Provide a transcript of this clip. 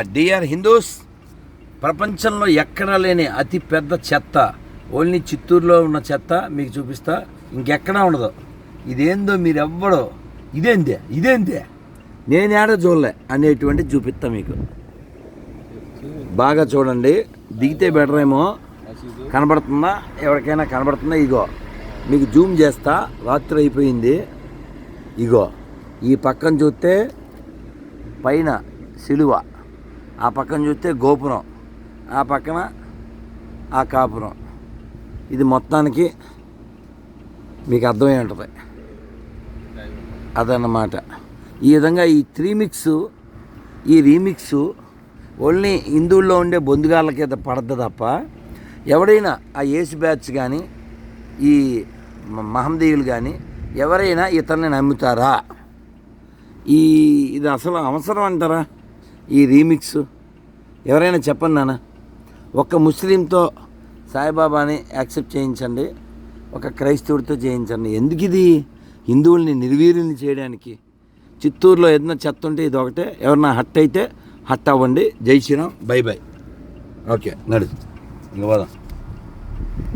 Dear Hindus ప్రపంచంలో ఎక్కడా లేని అతి పెద్ద చెత్త. ఓన్లీ చిత్తూరులో ఉన్న చెత్త మీకు చూపిస్తా. ఇంకెక్కడా ఉండదు. ఇదేందో మీరు ఎవ్వడో ఇదేందే? ఇదేందే? నేను ఏడ చూడలే అనేటువంటి చూపిస్తా మీకు. బాగా చూడండి. దిగితే బెటర్ ఏమో. కనబడుతుందా? ఎవరికైనా కనబడుతుందా? ఇగో. మీకు జూమ్ చేస్తా. రాత్రి అయిపోయింది. ఇగో. ఈ పక్కన చూస్తే పైన సిలువ. ఆ పక్కన చూస్తే గోపురం ఆ పక్కన ఆ కాపురం. ఇది మొత్తానికి మీకు అర్థమై ఉంటుంది. అదన్నమాట. ఈ విధంగా ఈ త్రీ మిక్స్ ఈ రీమిక్స్ ఓన్లీ హిందువుల్లో ఉండే బొందుగాళ్ళ కింద పడద్దు తప్ప ఎవడైనా ఆ ఏసు బ్యాచ్ కానీ ఈ మ- మహమ్మదీయులు కానీ ఎవరైనా ఇతన్ని నమ్ముతారా? ఈ ఇది అసలు అవసరం అంటారా? ఈ రీమిక్స్. ఎవరైనా చెప్పండి నాన్న. ఒక ముస్లింతో సాయిబాబాని యాక్సెప్ట్ చేయించండి. ఒక క్రైస్తవుడితో చేయించండి. ఎందుకు ఇది? హిందువుల్ని నిర్వీర్యుల్ని చేయడానికి. చిత్తూరులో ఏదైనా చెత్త ఉంటే ఇది ఒకటే. ఎవరన్నా హట్ అయితే హట్ అవ్వండి. జై శ్రీరామ్. By by. ఓకే నడు ఇంకా పోదాం.